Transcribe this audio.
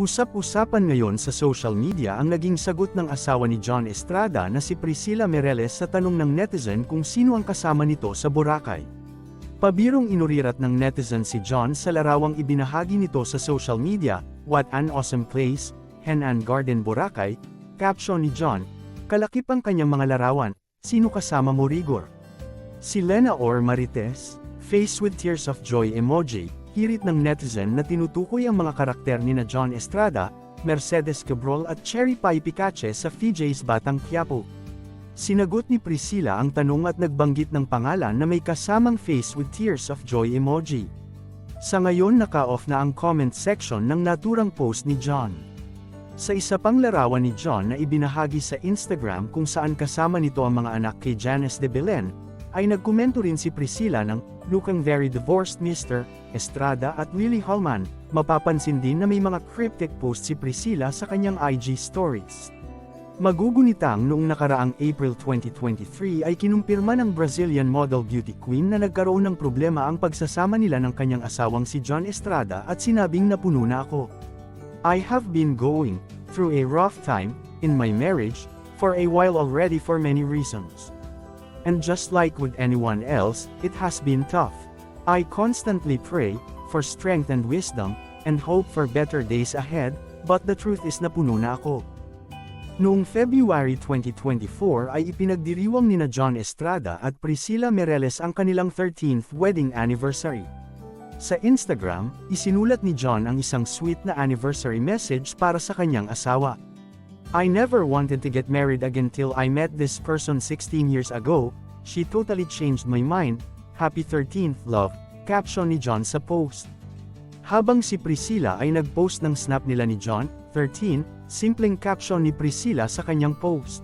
Usap-usapan ngayon sa social media ang naging sagot ng asawa ni John Estrada na si Priscilla Mireles sa tanong ng netizen kung sino ang kasama nito sa Boracay. Pabirong inurirat ng netizen si John sa larawang ibinahagi nito sa social media, What an awesome place, Henan Garden Boracay, caption ni John, kalakip ang kanyang mga larawan, sino kasama mo Rigor? Si Lena or Marites, face with tears of joy emoji, hirit ng netizen na tinutukoy ang mga karakter ni na John Estrada, Mercedes Cabrol at Cherry Pie Picache sa FJ's Batang Quiapo. Sinagot ni Priscilla ang tanong at nagbanggit ng pangalan na may kasamang face with tears of joy emoji. Sa ngayon naka-off na ang comment section ng naturang post ni John. Sa isa pang larawan ni John na ibinahagi sa Instagram kung saan kasama nito ang mga anak kay Janice de Belen, ay nagkomento rin si Priscilla ng looking very divorced Mr. Estrada at Lily Hallman. Mapapansin din na may mga cryptic post si Priscilla sa kanyang IG stories. Magugunitang noong nakaraang April 2023 ay kinumpirma ng Brazilian model beauty queen na nagkaroon ng problema ang pagsasama nila ng kanyang asawang si John Estrada at sinabing napuno na ako. I have been going through a rough time in my marriage for a while already for many reasons. And just like with anyone else, it has been tough. I constantly pray for strength and wisdom and hope for better days ahead, but the truth is napuno na ako. Noong February 2024 ay ipinagdiriwang nina John Estrada at Priscilla Mireles ang kanilang 13th wedding anniversary. Sa Instagram, isinulat ni John ang isang sweet na anniversary message para sa kanyang asawa. I never wanted to get married again till I met this person 16 years ago, she totally changed my mind, happy 13th love, caption ni John sa post. Habang si Priscilla ay nag-post ng snap nila ni John, 13, simpleng caption ni Priscilla sa kanyang post.